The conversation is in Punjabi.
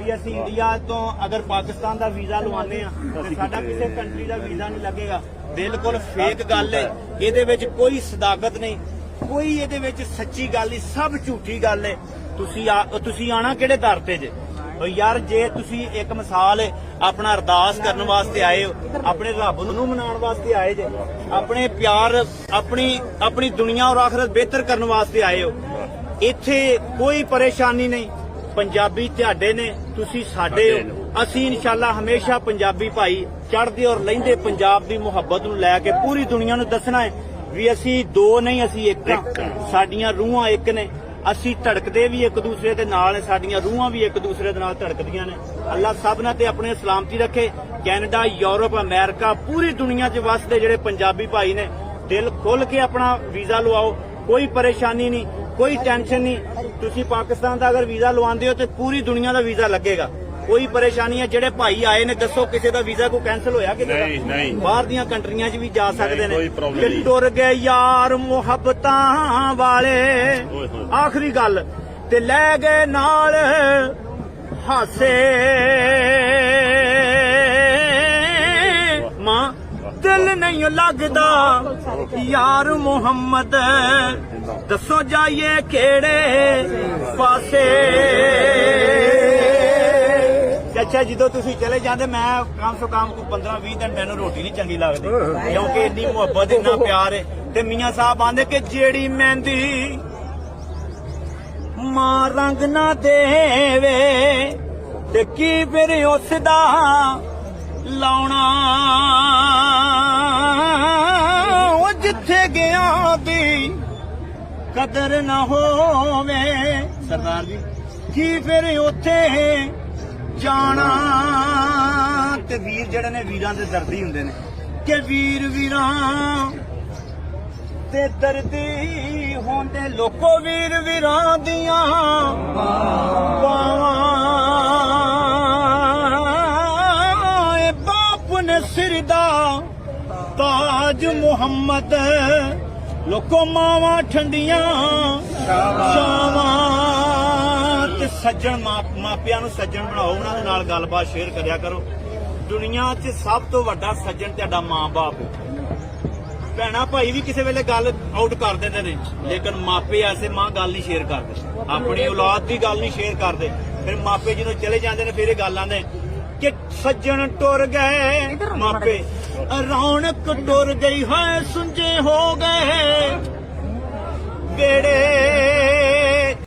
ਵੀ ਅਸੀਂ ਇੰਡੀਆ ਤੋਂ ਅਗਰ ਪਾਕਿਸਤਾਨ ਦਾ ਵੀਜ਼ਾ ਲਵਾਉਂਦੇ ਆ ਤੇ ਸਾਡਾ ਕਿਸੇ ਕੰਟਰੀ ਦਾ ਵੀਜ਼ਾ ਨਹੀਂ ਲੱਗੇਗਾ। ਬਿਲਕੁਲ ਫੇਕ ਗੱਲ ਹੈ। ਇਹਦੇ ਵਿੱਚ ਕੋਈ ਸਦਾਕਤ ਨਹੀਂ। ਕੋਈ ਇਹਦੇ ਵਿੱਚ ਸੱਚੀ ਗੱਲ ਨਹੀਂ ਸਭ ਝੂਠੀ ਗੱਲ ਹੈ। ਤੁਸੀਂ ਤੁਸੀਂ ਆਣਾ ਕਿਹੜੇ ਦਰ ਤੇ ਜੇ? ਉਹ ਯਾਰ ਜੇ ਤੁਸੀਂ ਇੱਕ ਮਿਸਾਲ ਆਪਣਾ ਅਰਦਾਸ ਕਰਨ ਵਾਸਤੇ ਆਏ ਹੋ ਆਪਣੇ ਰੱਬ ਨੂੰ ਮਨਾਉਣ ਵਾਸਤੇ ਆਏ ਜੇ ਆਪਣੇ ਪਿਆਰ ਆਪਣੀ ਆਪਣੀ ਦੁਨੀਆ ਔਰ ਆਖਰਤ ਬਿਹਤਰ ਕਰਨ ਵਾਸਤੇ ਆਏ ਹੋ ਇੱਥੇ ਕੋਈ ਪਰੇਸ਼ਾਨੀ ਨਹੀਂ। ਪੰਜਾਬੀ ਤੁਹਾਡੇ ਨੇ ਤੁਸੀਂ ਸਾਡੇ ਹੋ। ਅਸੀਂ ਇਨਸ਼ਾਅੱਲਾ ਹਮੇਸ਼ਾ ਪੰਜਾਬੀ ਭਾਈ ਚੜ੍ਹਦੇ ਔਰ ਲਹਿੰਦੇ ਪੰਜਾਬ ਦੀ ਮੁਹੱਬਤ ਨੂੰ ਲੈ ਕੇ ਪੂਰੀ ਦੁਨੀਆ ਨੂੰ ਦੱਸਣਾ ਹੈ ਵੀ ਅਸੀਂ ਦੋ ਨਹੀਂ ਅਸੀਂ ਇੱਕ ਹਾਂ। ਸਾਡੀਆਂ ਰੂਹਾਂ ਇੱਕ ਨੇ। ਅਸੀਂ ਧੜਕਦੇ ਵੀ ਇੱਕ ਦੂਸਰੇ ਦੇ ਨਾਲ ਨੇ ਸਾਡੀਆਂ ਰੂਹਾਂ ਵੀ ਇੱਕ ਦੂਸਰੇ ਦੇ ਨਾਲ ਧੜਕਦੀਆਂ ਨੇ। ਅੱਲਾਹ ਸਭਨਾਂ ਤੇ ਆਪਣੇ ਸਲਾਮਤੀ ਰੱਖੇ। ਕੈਨੇਡਾ ਯੂਰਪ ਅਮਰੀਕਾ ਪੂਰੀ ਦੁਨੀਆ 'ਚ ਵਸਦੇ ਜਿਹੜੇ ਪੰਜਾਬੀ ਭਾਈ ਨੇ ਦਿਲ ਖੁੱਲ ਕੇ ਆਪਣਾ ਵੀਜ਼ਾ ਲਵਾਓ। ਕੋਈ ਪਰੇਸ਼ਾਨੀ ਨਹੀਂ ਕੋਈ ਟੈਨਸ਼ਨ ਨਹੀਂ। ਤੁਸੀਂ ਪਾਕਿਸਤਾਨ ਦਾ ਅਗਰ ਵੀਜ਼ਾ ਲਵਾਉਂਦੇ ਹੋ ਤੇ ਪੂਰੀ ਦੁਨੀਆ ਦਾ ਵੀਜ਼ਾ ਲੱਗੇਗਾ ਕੋਈ ਪਰੇਸ਼ਾਨੀ ਹੈ ਜਿਹੜੇ ਭਾਈ ਆਏ ਨੇ ਦੱਸੋ ਕਿਸੇ ਦਾ ਵੀਜ਼ਾ ਕੋਈ ਕੈਨਸਲ ਹੋਇਆ ਦਾ ਨਹੀਂ, ਨਹੀਂ। ਬਾਹਰ ਦੀਆਂ ਕੰਟਰੀਆਂ 'ਚ ਵੀ ਜਾ ਸਕਦੇ ਨੇ ਕਿ। ਟੁਰ ਗਏ ਯਾਰ ਮੁਹੱਬਤਾਂ ਵਾਲੇ। ਆਖਰੀ ਗੱਲ ਤੇ ਲੈ ਗਏ ਨਾਲ ਹਾਸੇ ਦਿਲ ਨਹੀਂ ਲੱਗਦਾ। ਯਾਰ ਮੁਹੰਮਦ, ਦੱਸੋ ਜਾਈਏ ਕਿਹੜੇ ਪਾਸੇ? ਤੇ ਅੱਛਾ ਜਦੋਂ ਤੁਸੀਂ ਚਲੇ ਜਾਂਦੇ, ਮੈਂ ਕਮ ਸੋ ਕਮ ਕੋ 15 20 ਦਿਨ ਮੈਨੂੰ ਰੋਟੀ ਨਹੀਂ ਚੰਗੀ ਲੱਗਦੀ, ਕਿਉਂਕਿ ਇੰਨੀ ਮੁਹੱਬਤ, ਇੰਨਾ ਪਿਆਰ ਹੈ। ਤੇ ਮੀਆਂ ਸਾਹਿਬ ਆਂਦੇ ਕਿ ਜਿਹੜੀ ਮਹਿੰਦੀ ਮਾਂ ਰੰਗ ਨਾ ਦੇਵੇ, ਤੇ ਕੀ ਫਿਰ ਉਸ ਦਾ ਲਾਉਣਾ? ਜਿੱਥੇ ਗਿਆ ਦੀ ਕਦਰ ਨਾ ਹੋਵੇ? ਸਰਦਾਰ ਜੀ। ਕੀ ਫਿਰ ਉੱਥੇ ਜਾਣਾ? ਤੇ ਵੀਰ ਜਿਹੜੇ ਨੇ, ਵੀਰਾਂ ਦੇ ਦਰਦੀ ਹੁੰਦੇ ਨੇ। ਕਿ ਵੀਰ ਵੀਰਾਂ ਤੇ ਦਰਦੀ ਹੁੰਦੇ। ਲੋਕੋ ਵੀਰ ਵੀਰਾਂ ਦੀਆਂ ਬਾਵਾਂ ਇਹ ਬਾਪ ਨੇ ਸਿਰ ਦਾ ਤਾਜ ਮੁਹੰਮਦ। ਲੋਕੋ ਮਾਵਾਂ ਠੰਡੀਆਂ ਸ਼ਾਮਾਂ ਤੇ ਸੱਜਣ ਮਾਪ- ਮਾਪਿਆਂ ਨੂੰ ਸੱਜਣ ਬਣਾਓ ਉਹਨਾਂ ਦੇ ਨਾਲ ਗੱਲਬਾਤ ਸ਼ੇਅਰ ਕਰਿਆ ਕਰੋ। ਦੁਨੀਆ 'ਚ ਸਭ ਤੋਂ ਵੱਡਾ ਸੱਜਣ ਤੁਹਾਡਾ ਮਾਂ-ਬਾਪ। ਹੈ ਭੈਣਾ ਭਾਈ ਵੀ ਕਿਸੇ ਵੇਲੇ ਗੱਲ ਆਊਟ ਕਰ ਦਿੰਦੇ ਨੇ। ਲੇਕਿਨ ਮਾਪੇ ਐਸੇ ਮਾਂ ਗੱਲ ਨਹੀਂ ਸ਼ੇਅਰ ਕਰਦੇ। ਆਪਣੀ ਔਲਾਦ ਦੀ ਗੱਲ ਨਹੀਂ ਸ਼ੇਅਰ ਕਰਦੇ। ਫਿਰ ਮਾਪੇ ਜਦੋਂ ਚਲੇ ਜਾਂਦੇ ਨੇ ਫਿਰ ਇਹ ਗੱਲ ਆਂਦੇ ਕਿ ਸੱਜਣ ਟੁਰ ਗਏ। ਮਾਪੇ ਰੌਣਕ ਟੁਰ ਗਈ ਹੈ ਸੁੰਝੇ ਹੋ ਗਏ। ਬੇੜੇ